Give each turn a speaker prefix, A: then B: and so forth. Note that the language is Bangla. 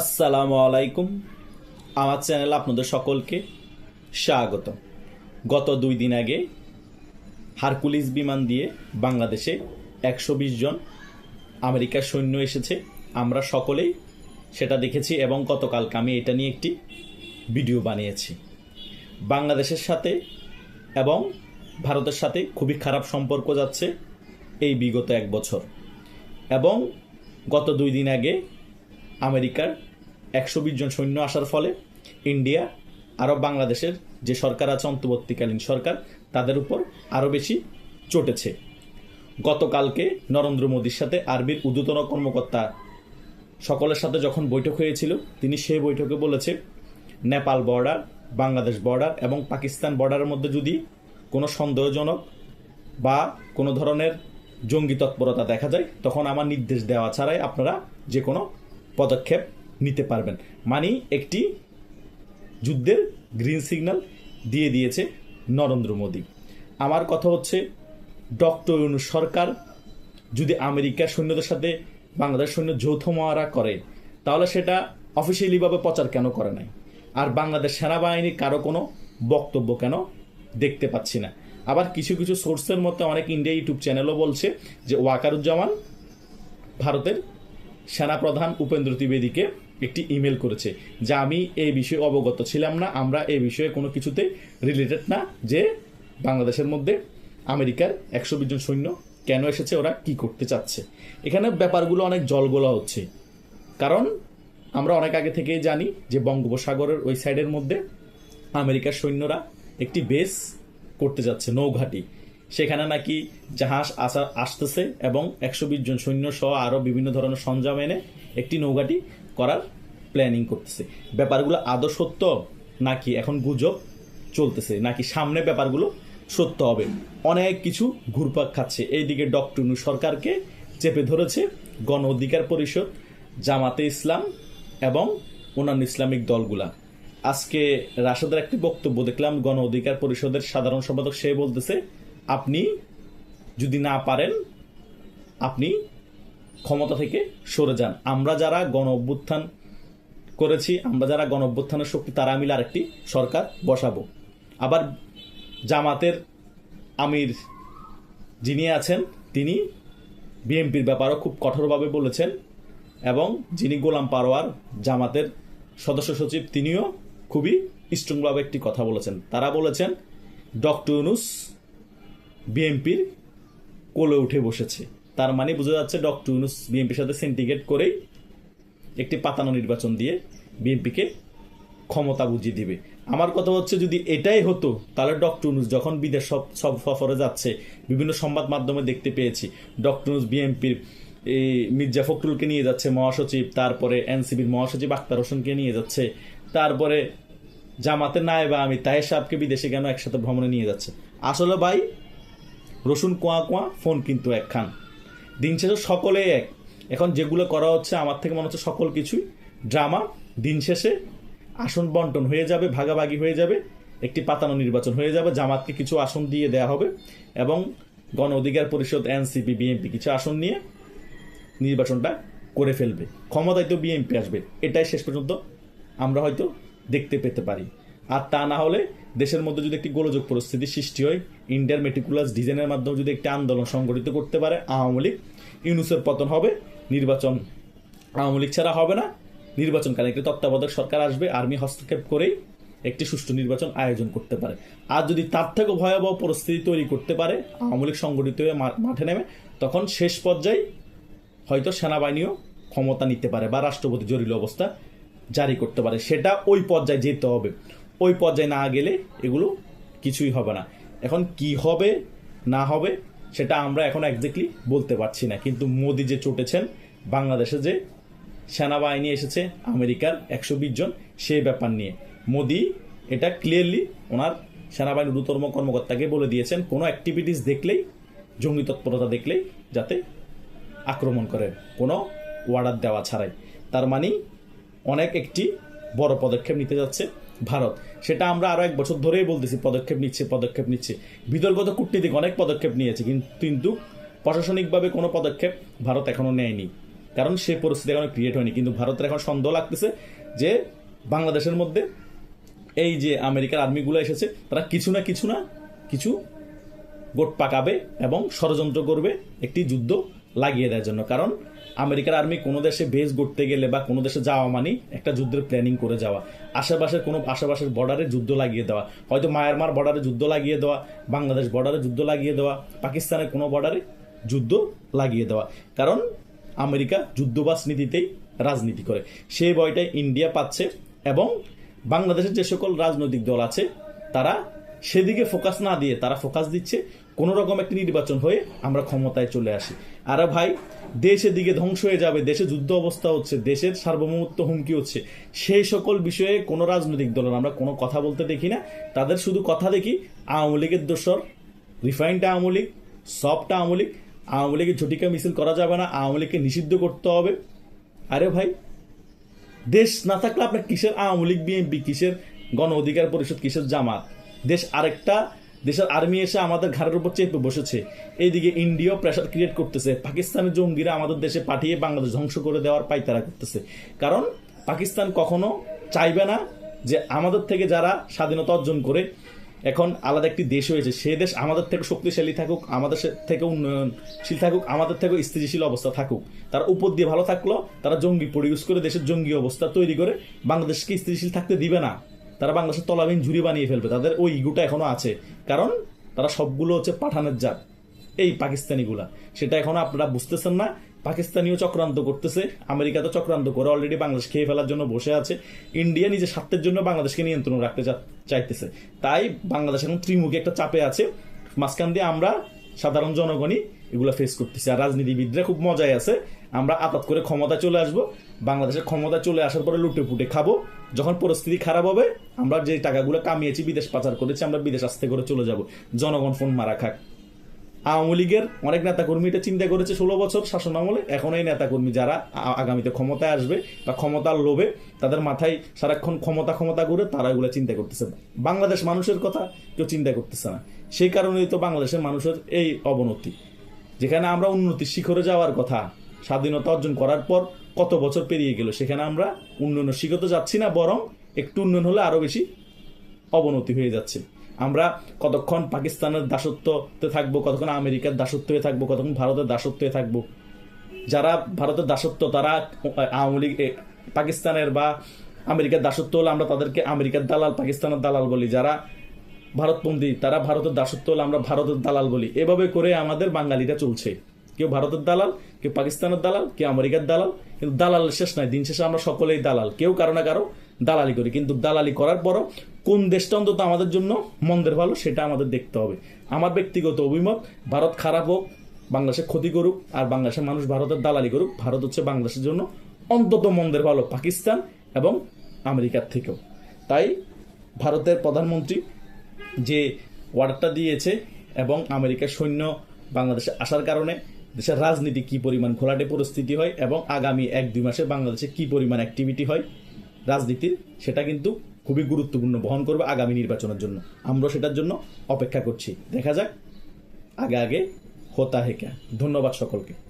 A: আসসালামু আলাইকুম। আমার চ্যানেল আপনাদের সকলকে স্বাগত গত দুই দিন আগে হারকুলিস বিমান দিয়ে বাংলাদেশে একশো বিশ জন আমেরিকার সৈন্য এসেছে। আমরা সকলেই সেটা দেখেছি এবং গতকালকে আমি এটা নিয়ে একটি ভিডিও বানিয়েছি। বাংলাদেশের সাথে এবং ভারতের সাথে খুবই খারাপ সম্পর্ক যাচ্ছে এই বিগত এক বছর। এবং গত দুই দিন আগে আমেরিকার একশো বিশ জন সৈন্য আসার ফলে ইন্ডিয়া আরও বাংলাদেশের যে সরকার আছে অন্তর্বর্তীকালীন সরকার, তাদের উপর আরও বেশি চটেছে। গতকালকে নরেন্দ্র মোদীর সাথে আরবির ঊর্ধ্বতন কর্মকর্তা সকলের সাথে যখন বৈঠক হয়েছিল, তিনি সেই বৈঠকে বলেছে, নেপাল বর্ডার, বাংলাদেশ বর্ডার এবং পাকিস্তান বর্ডারের মধ্যে যদি কোনো সন্দেহজনক বা কোনো ধরনের জঙ্গি তৎপরতা দেখা যায়, তখন আমার নির্দেশ দেওয়া ছাড়াই আপনারা যে কোনো পদক্ষেপ নিতে পারবেন। মানে একটি যুদ্ধের গ্রিন সিগন্যাল দিয়ে দিয়েছে নরেন্দ্র মোদী। আমার কথা হচ্ছে ডক্টর ইউনূস সরকার যদি আমেরিকার সৈন্যদের সাথে বাংলাদেশ সৈন্য যৌথ মহারা করে, তাহলে সেটা অফিসিয়ালিভাবে প্রচার কেন করে নাই? আর বাংলাদেশ সেনাবাহিনীর কারও কোনো বক্তব্য কেন দেখতে পাচ্ছি না? আবার কিছু কিছু সোর্সের মধ্যে অনেক ইন্ডিয়া ইউটিউব চ্যানেলও বলছে যে ওয়াকারুজ্জামান ভারতের সেনাপ্রধান উপেন্দ্র ত্রিবেদীকে একটি ইমেল করেছে যা, আমি এই বিষয়ে অবগত ছিলাম না। আমরা এই বিষয়ে কোনো কিছুতে রিলেটেড না যে বাংলাদেশের মধ্যে আমেরিকার একশো বিশ জন সৈন্য কেন এসেছে, ওরা কি করতে চাচ্ছে? এখানে ব্যাপারগুলো অনেক জলগোলা হচ্ছে। কারণ আমরা অনেক আগে থেকেই জানি যে, বঙ্গোপসাগরের ওই সাইডের মধ্যে আমেরিকার সৈন্যরা একটি বেস করতে যাচ্ছে, নৌঘাটি। সেখানে নাকি জাহাজ আসা আসতেছে এবং একশো বিশ জন সৈন্য সহ আরও বিভিন্ন ধরনের সরঞ্জাম এনে একটি নৌকাটি করার প্ল্যানিং করতেছে। ব্যাপারগুলো আদৌ সত্য নাকি এখন গুজব চলতেছে, নাকি সামনে ব্যাপারগুলো সত্য হবে? অনেক কিছু ঘুরপাক খাচ্ছে। এইদিকে ডক্টর নু সরকারকে চেপে ধরেছে গণ অধিকার পরিষদ, জামাতে ইসলাম এবং অন্যান্য ইসলামিক দলগুলা। আজকে রাশেদের একটি বক্তব্য দেখলাম, গণ অধিকার পরিষদের সাধারণ সম্পাদক সে বলতেছে আপনি যদি না পারেন, আপনি ক্ষমতা থেকে সরে যান। আমরা যারা গণ অভ্যুত্থান করেছি, আমরা যারা গণ অভ্যুত্থানের শক্তি, তারা মিলে আরেকটি সরকার বসাবো। আবার জামাতের আমির যিনি আছেন, তিনি বিএনপির ব্যাপারও খুব কঠোরভাবে বলেছেন এবং যিনি গোলাম পারোয়ার জামাতের সদস্য সচিব, তিনিও খুবই স্ট্রংভাবে একটি কথা বলেছেন। তারা বলেছেন, ডক্টর ইউনুস বিএনপির কোলে উঠে বসেছে। তার মানে বোঝা যাচ্ছে ডক্টর ইউনুস বিএনপির সাথে সিন্ডিকেট করেই একটি পাতানো নির্বাচন দিয়ে বিএনপিকে ক্ষমতা বুঝিয়ে দিবে। আমার কথা হচ্ছে যদি এটাই হতো, তাহলে ডক্টর ইউনুস যখন বিদেশ সব সব সফরে যাচ্ছে, বিভিন্ন সংবাদ মাধ্যমে দেখতে পেয়েছি, ডক্টর ইউনুস বিএনপির এই মির্জা ফখরুলকে নিয়ে যাচ্ছে মহাসচিব, তারপরে এনসিবির মহাসচিব আক্তার হোসেনকে নিয়ে যাচ্ছে, তারপরে জামাতের নায়েবা আমি তাহের সাহেবকে বিদেশে কেন একসাথে ভ্রমণে নিয়ে যাচ্ছে? আসলে ভাই রসুন কোয়া কোয়া, ফোন কিন্তু একখান দিন শেষে সকলেই এক। এখন যেগুলো করা হচ্ছে, আমার থেকে মনে হচ্ছে সকল কিছুই। ড্রামা, দিন শেষে আসন বন্টন হয়ে যাবে, ভাগাভাগি হয়ে যাবে, একটি পাতানো নির্বাচন হয়ে যাবে, জামাতকে কিছু আসন দিয়ে দেওয়া হবে এবং গণ অধিকার পরিষদ, এনসিপি, বিএনপি কিছু আসন নিয়ে নির্বাচনটা করে ফেলবে। ক্ষমতায় তো বিএনপি আসবে, এটাই শেষ পর্যন্ত আমরা হয়তো দেখতে পেতে পারি। আর তা না হলে দেশের মধ্যে যদি একটি গোলযোগ পরিস্থিতি সৃষ্টি হয় ইন্ডিয়ার মেটিকুলাস ডিজাইনের মাধ্যমে যদি একটি আন্দোলন সংগঠিত করতে পারে, আওয়ামী লীগ, ইউনুসের পতন হবে, নির্বাচন আওয়ামী লীগ ছাড়া হবে না। নির্বাচনকালে একটি তত্ত্বাবধায়ক সরকার আসবে, আর্মি হস্তক্ষেপ করেই একটি সুষ্ঠু নির্বাচন আয়োজন করতে পারে। আর যদি তার থেকেও ভয়াবহ পরিস্থিতি তৈরি করতে পারে, আওয়ামী লীগ সংগঠিত হয়ে মাঠে নেমে, তখন শেষ পর্যায়ে হয়তো সেনাবাহিনীও ক্ষমতা নিতে পারে বা রাষ্ট্রপতি জরুরি অবস্থা জারি করতে পারে। সেটা ওই পর্যায়ে যেতে হবে। ওই পর্যায়ে না গেলে এগুলো কিছুই হবে না। এখন কি হবে, না হবে, সেটা আমরা এখন একজাক্টলি বলতে পারছি না। কিন্তু মোদি যে চটেছেন, বাংলাদেশে যে সেনাবাহিনী এসেছে, আমেরিকার একশো বিশ জন সেই ব্যাপার নিয়ে। মোদি এটা ক্লিয়ারলি ওনার সেনাবাহিনীর ঊর্ধ্বতম কর্মকর্তাকে বলে দিয়েছেন, কোনো অ্যাক্টিভিটিস দেখলেই, জঙ্গি তৎপরতা দেখলেই যাতে আক্রমণ করে, কোনো অর্ডার দেওয়া ছাড়াই। তার মানে অনেক একটি বড় পদক্ষেপ নিতে যাচ্ছে। ভারত। সেটা আমরা আরও এক বছর ধরেই বলতেছি, পদক্ষেপ নিচ্ছে পদক্ষেপ নিচ্ছে। বিতর্কত কূটনীতিক অনেক পদক্ষেপ নিয়েছে, কিন্তু প্রশাসনিকভাবে কোনো পদক্ষেপ ভারত এখনও নেয়নি। কারণ সে পরিস্থিতি এখন ক্রিয়েট হয়নি। কিন্তু ভারতের এখন সন্দেহ লাগতেছে যে বাংলাদেশের মধ্যে এই যে আমেরিকার আর্মিগুলো এসেছে, তারা কিছু না কিছু না কিছু গোট পাকাবে এবং ষড়যন্ত্র করবে, একটি যুদ্ধ লাগিয়ে দেওয়ার জন্য। কারণ আমেরিকার আর্মি কোনো দেশে বেস গড়তে গেলে বা কোনো দেশে যাওয়া মানে একটা যুদ্ধের প্ল্যানিং করে যাওয়া। আশেপাশের কোনো আশেপাশের বর্ডারে যুদ্ধ লাগিয়ে দেওয়া। হয়তো মায়ানমার বর্ডারে যুদ্ধ লাগিয়ে দেওয়া বাংলাদেশ বর্ডারে যুদ্ধ লাগিয়ে দেওয়া পাকিস্তানের কোনো বর্ডারে যুদ্ধ লাগিয়ে দেওয়া। কারণ আমেরিকা যুদ্ধবাস নীতিতেই রাজনীতি করে। সেই বয়টাই ইন্ডিয়া পাচ্ছে এবং বাংলাদেশের যে সকল রাজনৈতিক দল আছে, তারা সেদিকে ফোকাস না দিয়ে, তারা ফোকাস দিচ্ছে কোনো রকম একটি নির্বাচন হয়ে আমরা ক্ষমতায় চলে আসি। আরে ভাই, দেশের দিকে ধ্বংস হয়ে যাবে, দেশে যুদ্ধ অবস্থা হচ্ছে, দেশের সার্বভৌমত্ব হুমকি হচ্ছে। সেই সকল বিষয়ে কোনো রাজনৈতিক দলের আমরা কোনো কথা বলতে দেখি না। তাদের শুধু কথা দেখি, আওয়ামী লীগের দোসর refined Awami League soft Awami League. Awami লীগের ঝটিকা মিছিল করা যাবে না, আওয়ামী লীগকে নিষিদ্ধ করতে হবে। আরে ভাই, দেশ না থাকলে আপনার কিসের আওয়ামী লীগ, বিএনপি, কিসের গণ অধিকার পরিষদ, কিসের জামাত? দেশ আরেকটা দেশের আর্মি এসে আমাদের ঘাড়ের উপর চেপে বসেছে। এইদিকে ইন্ডিয়াও প্রেশার ক্রিয়েট করতেছে। পাকিস্তানের জঙ্গিরা আমাদের দেশে পাঠিয়ে বাংলাদেশ ধ্বংস করে দেওয়ার পাইতারা করতেছে। কারণ পাকিস্তান কখনো চাইবে না যে আমাদের থেকে যারা স্বাধীনতা অর্জন করে, এখন আলাদা একটি দেশ হয়েছে। সে দেশ আমাদের থেকে শক্তিশালী থাকুক, আমাদের থেকে উন্নয়নশীল থাকুক, আমাদের থেকে স্থিতিশীল অবস্থা থাকুক। তারা উপর দিয়ে ভালো থাকল, তারা জঙ্গি প্রডিউস করে দেশের জঙ্গি অবস্থা তৈরি করে, বাংলাদেশকে স্থিতিশীল থাকতে দিবে না। তারা বাংলাদেশের তলাবিন ঝুরি বানিয়ে ফেলবে। তাদের ওই ইগুটা এখনও আছে। কারণ তারা সবগুলো হচ্ছে পাঠানের জাত। এই পাকিস্তানিগুলা। সেটা এখনও আপনারা বুঝতেছেন না। পাকিস্তানিও চক্রান্ত করতেছে। আমেরিকা তো চক্রান্ত করে অলরেডি বাংলাদেশ খেয়ে ফেলার জন্য বসে আছে। ইন্ডিয়া নিজের স্বার্থের জন্য বাংলাদেশকে নিয়ন্ত্রণ রাখতে চাইতেছে। তাই বাংলাদেশ এখন ত্রিমুখী একটা চাপে আছে। মাঝখান দিয়ে আমরা সাধারণ জনগণই এগুলো ফেস করতেছি। আর রাজনীতিবিদরা খুব মজায় আছে। আমরা আপাত করে ক্ষমতা চলে আসব। বাংলাদেশের ক্ষমতা চলে আসার পরে লুটে পুটে খাব। যখন পরিস্থিতি খারাপ হবে, আমরা যে টাকাগুলো কামিয়েছি, বিদেশ পাচার করেছি, আমরা বিদেশ আসতে করে চলে যাব। জনগণ ফোন মারা খাক। আওয়ামী লীগের অনেক নেতাকর্মী এটা চিন্তা করেছে ষোলো বছর শাসন আমলে। এখন এই নেতাকর্মী যারা আগামীতে ক্ষমতায় আসবে বা ক্ষমতার লোভে তাদের মাথায় সারাক্ষণ ক্ষমতা ক্ষমতা করে তারা এগুলো চিন্তা করতেছে। বাংলাদেশ মানুষের কথা কেউ চিন্তা করতেছে না। সেই কারণেই তো বাংলাদেশের মানুষের এই অবনতি। যেখানে আমরা উন্নতির শিখরে যাওয়ার কথা, স্বাধীনতা অর্জন করার পর কত বছর পেরিয়ে গেল, সেখানে আমরা উন্নয়নের শিখতে যাচ্ছি না, বরং একটু উন্নয়ন হলে আরও বেশি অবনতি হয়ে যাচ্ছে। আমরা কতক্ষণ পাকিস্তানের দাসত্বতে থাকব, কতক্ষণ আমেরিকার দাসত্ব হয়ে থাকব, কতক্ষণ ভারতের দাসত্ব হয়ে থাকব। যারা ভারতের দাসত্ব, তারা আওয়ামী লীগ পাকিস্তানের বা আমেরিকার দাসত্ব হলে আমরা তাদেরকে আমেরিকার দালাল, পাকিস্তানের দালাল বলি। যারা ভারতপন্থী তারা ভারতের দাসত্ব হলে আমরা ভারতের দালাল বলি। এভাবে করে আমাদের বাঙালিরা চলছে। কেউ ভারতের দালাল, কেউ পাকিস্তানের দালাল, কেউ আমেরিকার দালাল, কিন্তু দালাল শেষ নাই, দিন শেষে আমরা সকলেই দালাল, কেউ কারও না কারও দালালি করি, কিন্তু দালালি করার পরও কোন দেশটা অন্তত আমাদের জন্য মন্দের ভালো সেটা আমাদের দেখতে হবে। আমার ব্যক্তিগত অভিমত, ভারত খারাপ হোক, বাংলাদেশের ক্ষতি করুক, আর বাংলাদেশের মানুষ ভারতের দালালি করুক, ভারত হচ্ছে বাংলাদেশের জন্য অন্তত মন্দের ভালো, পাকিস্তান এবং আমেরিকার থেকেও। তাই ভারতের প্রধানমন্ত্রী যে অর্ডারটা দিয়েছে এবং আমেরিকার সৈন্য বাংলাদেশে আসার কারণে দেশের রাজনীতি কি পরিমাণ ঘোলাটে পরিস্থিতি হয় এবং আগামী এক দুই মাসে বাংলাদেশে কি পরিমাণ অ্যাক্টিভিটি হয়, রাজনীতির সেটা কিন্তু খুবই গুরুত্বপূর্ণ বহন করবে আগামী নির্বাচনের জন্য। আমরা সেটার জন্য অপেক্ষা করছি। দেখা যাক, আগে আগে হোতা হেকা। ধন্যবাদ সকলকে।